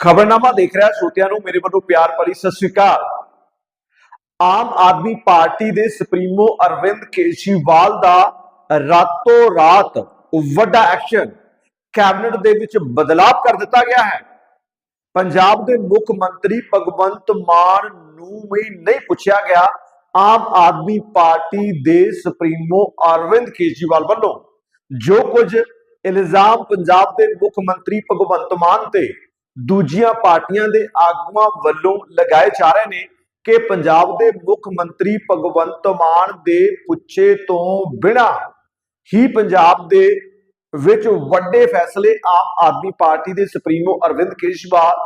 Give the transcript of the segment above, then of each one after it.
ਖਬਰਨਾਮਾ ਦੇਖ ਰਿਹਾ ਸੋਤਿਆਂ ਨੂੰ, ਮੇਰੇ ਵੱਲੋਂ ਪਿਆਰ ਭਰੀ ਸਤਿ ਸ੍ਰੀ ਅਕਾਲ। ਆਮ ਆਦਮੀ ਪਾਰਟੀ ਦੇ ਸੁਪਰੀਮੋ ਅਰਵਿੰਦ ਕੇਜਰੀਵਾਲ ਦਾ ਰਾਤੋਂ ਰਾਤ ਵੱਡਾ ਐਕਸ਼ਨ ਕੈਬਨਿਟ ਦੇ ਵਿੱਚ ਬਦਲਾਅ ਕਰ ਦਿੱਤਾ ਗਿਆ ਹੈ। ਪੰਜਾਬ ਦੇ ਮੁੱਖ ਮੰਤਰੀ ਭਗਵੰਤ ਮਾਨ ਨੂੰ ਵੀ ਨਹੀਂ ਪੁੱਛਿਆ ਗਿਆ ਆਮ ਆਦਮੀ ਪਾਰਟੀ ਦੇ ਸੁਪਰੀਮੋ ਅਰਵਿੰਦ ਕੇਜਰੀਵਾਲ ਵੱਲੋਂ। ਜੋ ਕੁਝ ਇਲਜ਼ਾਮ ਪੰਜਾਬ ਦੇ ਮੁੱਖ ਮੰਤਰੀ ਭਗਵੰਤ ਮਾਨ ਤੇ ਦੂਜੀਆਂ ਪਾਰਟੀਆਂ ਦੇ ਆਗੂਆਂ ਵੱਲੋਂ ਲਗਾਏ ਜਾ ਰਹੇ ਨੇ ਕਿ ਪੰਜਾਬ ਦੇ ਮੁੱਖ ਮੰਤਰੀ ਭਗਵੰਤ ਮਾਨ ਦੇ ਪੁੱਛੇ ਤੋਂ ਬਿਨਾ ਹੀ ਪੰਜਾਬ ਦੇ ਵਿੱਚ ਵੱਡੇ ਫੈਸਲੇ ਆਮ ਆਦਮੀ ਪਾਰਟੀ ਦੇ ਸੁਪਰੀਮੋ ਅਰਵਿੰਦ ਕੇਜਰੀਵਾਲ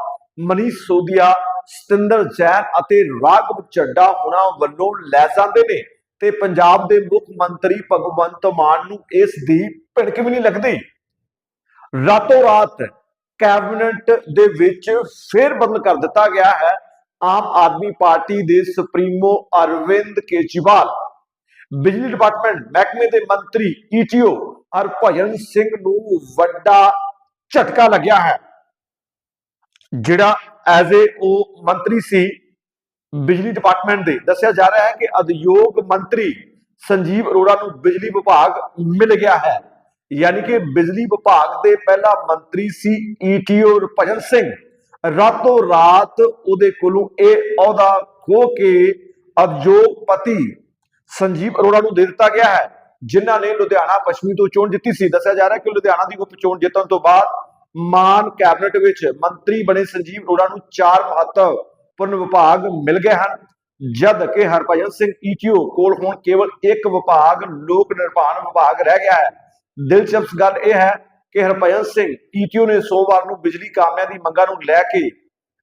ਮਨੀਸ਼ ਸੋਦੀਆ ਸਤਿੰਦਰ ਜੈਨ ਅਤੇ ਰਾਘਵ ਚੱਡਾ ਹੁਣਾਂ ਵੱਲੋਂ ਲੈ ਜਾਂਦੇ ਨੇ ਤੇ ਪੰਜਾਬ ਦੇ ਮੁੱਖ ਮੰਤਰੀ ਭਗਵੰਤ ਮਾਨ ਨੂੰ ਇਸ ਦੀ ਭਿਣਕ ਵੀ ਨਹੀਂ ਲੱਗਦੀ। ਰਾਤੋਂ ਰਾਤ ਕੈਬਨਿਟ ਦੇ ਵਿੱਚ ਫੇਰ ਬਦਲ ਕਰ ਦਿੱਤਾ ਗਿਆ ਹੈ। ਆਮ ਆਦਮੀ ਪਾਰਟੀ ਦੇ ਸੁਪਰੀਮੋ ਅਰਵਿੰਦ ਕੇਜਰੀਵਾਲ, ਬਿਜਲੀ ਡਿਪਾਰਟਮੈਂਟ ਮਹਿਕਮੇ ਦੇ ਮੰਤਰੀ ਈਟੀਓ ਹਰਭਜਨ ਸਿੰਘ ਨੂੰ ਵੱਡਾ ਝਟਕਾ ਲੱਗਿਆ ਹੈ। ਜਿਹੜਾ ਐਜ਼ ਏ ਉਹ ਮੰਤਰੀ ਸੀ, ਬਿਜਲੀ ਡਿਪਾਰਟਮੈਂਟ ਦੇ। ਦੱਸਿਆ ਜਾ ਰਿਹਾ ਹੈ ਕਿ ਉਦਯੋਗ ਮੰਤਰੀ ਸੰਜੀਵ ਅਰੋੜਾ ਨੂੰ ਬਿਜਲੀ ਵਿਭਾਗ ਮਿਲ ਗਿਆ ਹੈ। ਯਾਨੀ ਕਿ ਬਿਜਲੀ ਵਿਭਾਗ ਦੇ ਪਹਿਲਾ ਮੰਤਰੀ ਸੀ ਈਟੀਓ ਹਰਭਜਨ ਸਿੰਘ। ਰਾਤੋਂ ਰਾਤ ਉਹਦੇ ਕੋਲੋਂ ਇਹ ਅਹੁਦਾ ਖੋ ਕੇ ਉਦਯੋਗਪਤੀ ਸੰਜੀਵ ਅਰੋੜਾ ਨੂੰ ਦੇ ਦਿੱਤਾ ਗਿਆ ਹੈ, ਜਿਨ੍ਹਾਂ ਨੇ ਲੁਧਿਆਣਾ ਪੱਛਮੀ ਤੋਂ ਚੋਣ ਜਿੱਤੀ ਸੀ। ਦੱਸਿਆ ਜਾ ਰਿਹਾ ਕਿ ਲੁਧਿਆਣਾ ਦੀ ਉਪ ਚੋਣ ਜਿੱਤਣ ਤੋਂ ਬਾਅਦ ਮਾਨ ਕੈਬਨਿਟ ਵਿੱਚ ਮੰਤਰੀ ਬਣੇ ਸੰਜੀਵ ਅਰੋੜਾ ਨੂੰ ਚਾਰ ਮਹੱਤਵਪੂਰਨ ਵਿਭਾਗ ਮਿਲ ਗਏ ਹਨ, ਜਦ ਕਿ ਹਰਭਜਨ ਸਿੰਘ ਈਟੀਓ ਕੋਲ ਹੁਣ ਕੇਵਲ ਇੱਕ ਵਿਭਾਗ ਲੋਕ ਨਿਰਮਾਣ ਵਿਭਾਗ ਰਹਿ ਗਿਆ ਹੈ। ਦਿਲਚਸਪ ਗੱਲ ਇਹ ਹੈ ਕਿ ਹਰਭਜਨ ਸਿੰਘ ਈਟੀਓ ਨੇ ਸੋਮਵਾਰ ਨੂੰ ਬਿਜਲੀ ਕਾਮਿਆਂ ਦੀ ਮੰਗਾਂ ਨੂੰ ਲੈ ਕੇ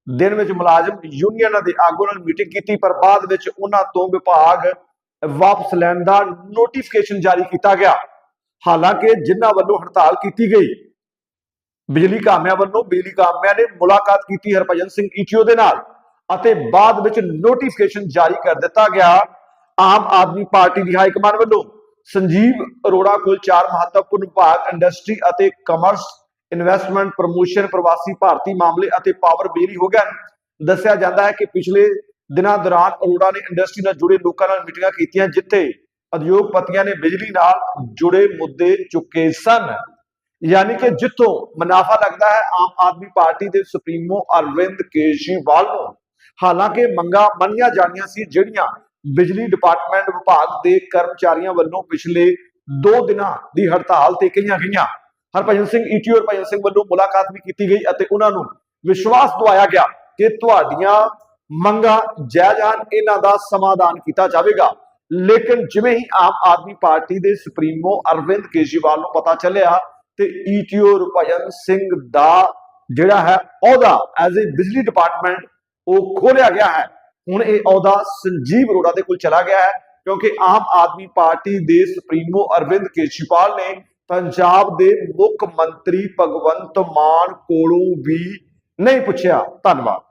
ਦਿਨ ਵਿੱਚ ਮੁਲਾਜ਼ਮ ਯੂਨੀਅਨਾਂ ਦੇ ਆਗੂ ਨਾਲ ਮੀਟਿੰਗ ਕੀਤੀ, ਪਰ ਬਾਅਦ ਵਿੱਚ ਉਹਨਾਂ ਤੋਂ ਵਿਭਾਗ ਵਾਪਸ ਲੈਣ ਦਾ ਨੋਟੀਫਿਕੇਸ਼ਨ ਜਾਰੀ ਕੀਤਾ ਗਿਆ। ਹਾਲਾਂਕਿ ਜਿਨ੍ਹਾਂ ਵੱਲੋਂ ਹੜਤਾਲ ਕੀਤੀ ਗਈ, ਬਿਜਲੀ ਕਾਮਿਆਂ ਵੱਲੋਂ ਬਿਜਲੀ ਕਾਮਿਆਂ ਨੇ ਮੁਲਾਕਾਤ ਕੀਤੀ ਹਰਭਜਨ ਸਿੰਘ ਈਟੀਓ ਦੇ ਨਾਲ ਅਤੇ ਬਾਅਦ ਵਿੱਚ ਨੋਟੀਫਿਕੇਸ਼ਨ ਜਾਰੀ ਕਰ ਦਿੱਤਾ ਗਿਆ ਆਮ ਆਦਮੀ ਪਾਰਟੀ ਦੀ ਹਾਈ ਕਮਾਨ ਵੱਲੋਂ। ਸੰਜੀਵ ਅਰੋੜਾ ਕੋਲ ਚਾਰ ਮਹੱਤਵਪੂਰਨ ਵਿਭਾਗ ਇੰਡਸਟਰੀ ਅਤੇ ਕਮਰਸ ਇਨਵੈਸਟਮੈਂਟ ਪ੍ਰਮੋਸ਼ਨ ਪ੍ਰਵਾਸੀ ਭਾਰਤੀ ਮਾਮਲੇ ਅਤੇ ਪਾਵਰ ਬਿਜਲੀ ਹੋ ਗਏ ਦੱਸਿਆ ਜਾਂਦਾ ਹੈ ਕਿ ਪਿਛਲੇ ਦਿਨਾਂ ਦੌਰਾਨ ਅਰੋੜਾ ਨੇ ਇੰਡਸਟਰੀ ਨਾਲ ਜੁੜੇ ਲੋਕਾਂ ਨਾਲ ਮੀਟਿੰਗਾਂ ਕੀਤੀਆਂ, ਜਿੱਥੇ ਉਦਯੋਗਪਤੀਆਂ ਨੇ ਬਿਜਲੀ ਨਾਲ ਜੁੜੇ ਮੁੱਦੇ ਚੁੱਕੇ ਸਨ। ਯਾਨੀ ਕਿ ਜਿੱਥੋਂ ਮੁਨਾਫਾ ਲੱਗਦਾ ਹੈ ਆਮ ਆਦਮੀ ਪਾਰਟੀ ਦੇ ਸੁਪਰੀਮੋ ਅਰਵਿੰਦ ਕੇਜਰੀਵਾਲ ਨੂੰ। ਹਾਲਾਂਕਿ ਮੰਗਾਂ ਮੰਨੀਆਂ ਜਾਣੀਆਂ ਸੀ, ਜਿਹੜੀਆਂ ਬਿਜਲੀ ਡਿਪਾਰਟਮੈਂਟ ਵਿਭਾਗ ਦੇ ਕਰਮਚਾਰੀਆਂ ਵੱਲੋਂ ਪਿਛਲੇ 2 ਦਿਨਾਂ ਦੀ ਹੜਤਾਲ ਤੇ ਕਈਆਂ ਗਈਆਂ। ਹਰਭਜਨ ਸਿੰਘ ਈਟੀਓ ਹਰਭਜਨ ਸਿੰਘ ਵੱਲੋਂ ਮੁਲਾਕਾਤ ਵੀ ਕੀਤੀ ਗਈ ਅਤੇ ਉਹਨਾਂ ਨੂੰ ਵਿਸ਼ਵਾਸ ਦਿਵਾਇਆ ਗਿਆ ਕਿ ਤੁਹਾਡੀਆਂ ਮੰਗਾਂ ਜਾਇਜ਼ ਹਨ, ਇਹਨਾਂ ਦਾ ਸਮਾਧਾਨ ਕੀਤਾ ਜਾਵੇਗਾ। ਲੇਕਿਨ ਜਿਵੇਂ ਹੀ ਆਮ ਆਦਮੀ ਪਾਰਟੀ ਦੇ ਸੁਪਰੀਮੋ ਅਰਵਿੰਦ ਕੇਜਰੀਵਾਲ ਨੂੰ ਪਤਾ ਚੱਲਿਆ ਤੇ ਈਟੀਓ ਹਰਭਜਨ ਸਿੰਘ ਦਾ ਜਿਹੜਾ ਹੈ ਅਹੁਦਾ ਐਜ਼ ਏ ਬਿਜਲੀ ਡਿਪਾਰਟਮੈਂਟ ਉਹ ਖੋਲਿਆ ਗਿਆ ਹੈ। ਹੁਣ ਇਹ ਅਹੁਦਾ ਸੰਜੀਵ ਅਰੋੜਾ ਦੇ ਕੋਲ ਚਲਾ ਗਿਆ ਹੈ, ਕਿਉਂਕਿ ਆਮ ਆਦਮੀ ਪਾਰਟੀ ਦੇ ਸੁਪਰੀਮੋ ਅਰਵਿੰਦ ਕੇਜਰੀਵਾਲ ਨੇ ਪੰਜਾਬ ਦੇ ਮੁੱਖ ਮੰਤਰੀ ਭਗਵੰਤ ਮਾਨ ਕੋਲੋਂ ਵੀ ਨਹੀਂ ਪੁੱਛਿਆ। ਧੰਨਵਾਦ।